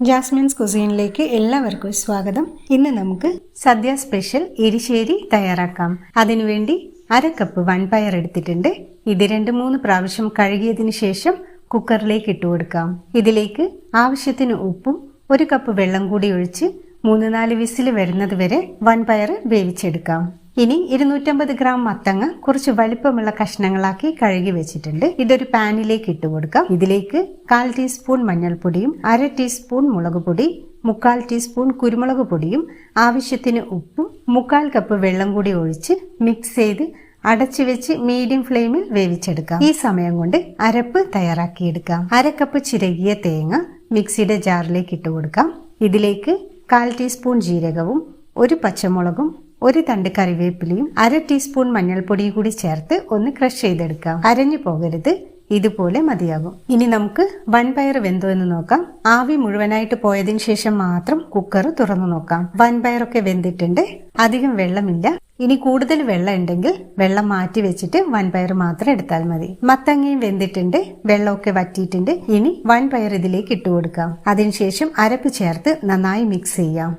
Jasmine's കുസീനിലേക്ക് എല്ലാവർക്കും സ്വാഗതം. ഇന്ന് നമുക്ക് സദ്യ സ്പെഷ്യൽ എരിശ്ശേരി തയ്യാറാക്കാം. അതിനുവേണ്ടി അര കപ്പ് വൻപയർ എടുത്തിട്ടുണ്ട്. ഇത് രണ്ട് മൂന്ന് പ്രാവശ്യം കഴുകിയതിന് ശേഷം കുക്കറിലേക്ക് ഇട്ട് കൊടുക്കാം. ഇതിലേക്ക് ആവശ്യത്തിന് ഉപ്പും ഒരു കപ്പ് വെള്ളം കൂടി ഒഴിച്ച് മൂന്ന് നാല് വിസിൽ വരുന്നത് വരെ വൻപയർ വേവിച്ചെടുക്കാം. ഇനി ഇരുന്നൂറ്റമ്പത് ഗ്രാം മത്തങ്ങ കുറച്ച് വലിപ്പമുള്ള കഷ്ണങ്ങളാക്കി കഴുകി വെച്ചിട്ടുണ്ട്. ഇതൊരു പാനിലേക്ക് ഇട്ട് കൊടുക്കാം. ഇതിലേക്ക് കാൽ ടീസ്പൂൺ മഞ്ഞൾപ്പൊടിയും അര ടീസ്പൂൺ മുളക് പൊടി മുക്കാൽ ടീസ്പൂൺ കുരുമുളക് പൊടിയും ആവശ്യത്തിന് ഉപ്പും മുക്കാൽ കപ്പ് വെള്ളം കൂടി ഒഴിച്ച് മിക്സ് ചെയ്ത് അടച്ചു വെച്ച് മീഡിയം ഫ്ലെയിമിൽ വേവിച്ചെടുക്കാം. ഈ സമയം കൊണ്ട് അരപ്പ് തയ്യാറാക്കിയെടുക്കാം. അരക്കപ്പ് കപ്പ് ചിരകിയ തേങ്ങ മിക്സിയുടെ ജാറിലേക്ക് ഇട്ട് കൊടുക്കാം. ഇതിലേക്ക് കാൽ ടീസ്പൂൺ ജീരകവും ഒരു പച്ചമുളകും ഒരു തണ്ട് കറിവേപ്പിലയും അര ടീസ്പൂൺ മഞ്ഞൾപ്പൊടിയും കൂടി ചേർത്ത് ഒന്ന് ക്രഷ് ചെയ്തെടുക്കാം. അരഞ്ഞു പോകരുത്. ഇതുപോലെ മതിയാകും. ഇനി നമുക്ക് വൻപയർ വെന്തോ എന്ന് നോക്കാം. ആവി മുഴുവനായിട്ട് പോയതിനു ശേഷം മാത്രം കുക്കർ തുറന്നു നോക്കാം. വൻപയറൊക്കെ വെന്തിട്ടുണ്ട്. അധികം വെള്ളമില്ല. ഇനി കൂടുതൽ വെള്ളം ഉണ്ടെങ്കിൽ വെള്ളം മാറ്റി വെച്ചിട്ട് വൻപയർ മാത്രം എടുത്താൽ മതി. മത്തങ്ങയും വെന്തിട്ടുണ്ട്. വെള്ളമൊക്കെ വറ്റിയിട്ടുണ്ട്. ഇനി വൻപയർ ഇതിലേക്ക് ഇട്ട് കൊടുക്കാം. അതിനുശേഷം അരപ്പ് ചേർത്ത് നന്നായി മിക്സ് ചെയ്യാം.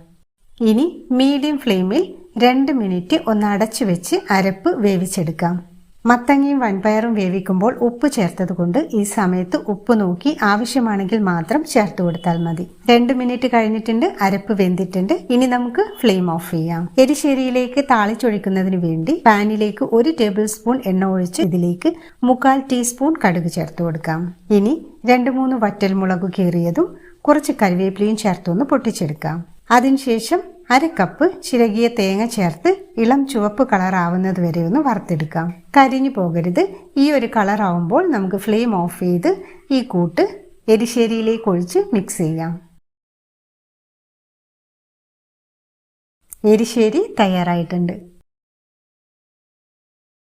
ഇനി മീഡിയം ഫ്ലെയിമിൽ രണ്ട് മിനിറ്റ് ഒന്ന് അടച്ചു വെച്ച് അരപ്പ് വേവിച്ചെടുക്കാം. മത്തങ്ങയും വൻപയറും വേവിക്കുമ്പോൾ ഉപ്പ് ചേർത്തത് കൊണ്ട് ഈ സമയത്ത് ഉപ്പ് നോക്കി ആവശ്യമാണെങ്കിൽ മാത്രം ചേർത്ത് കൊടുത്താൽ മതി. രണ്ട് മിനിറ്റ് കഴിഞ്ഞിട്ടുണ്ട് അരപ്പ് വെന്തിട്ടുണ്ട്. ഇനി നമുക്ക് ഫ്ലെയിം ഓഫ് ചെയ്യാം. എരിശ്ശേരിയിലേക്ക് താളിച്ചൊഴിക്കുന്നതിന് വേണ്ടി പാനിലേക്ക് ഒരു ടേബിൾ സ്പൂൺ എണ്ണ ഒഴിച്ച് ഇതിലേക്ക് മുക്കാൽ ടീസ്പൂൺ കടുക് ചേർത്ത് കൊടുക്കാം. ഇനി രണ്ട് മൂന്ന് വറ്റൽമുളക് കീറിയതും കുറച്ച് കറിവേപ്പിലയും ചേർത്തൊന്ന് പൊട്ടിച്ചെടുക്കാം. അതിനുശേഷം അര കപ്പ് ചിരകിയ തേങ്ങ ചേർത്ത് ഇളം ചുവപ്പ് കളർ ആവുന്നത് വരെ ഒന്ന് വറുത്തെടുക്കാം. കരിഞ്ഞു പോകരുത്. ഈ ഒരു കളർ ആവുമ്പോൾ നമുക്ക് ഫ്ലെയിം ഓഫ് ചെയ്ത് ഈ കൂട്ട് എരിശ്ശേരിയിലേക്ക് ഒഴിച്ച് മിക്സ് ചെയ്യാം. എരിശ്ശേരി തയ്യാറായിട്ടുണ്ട്.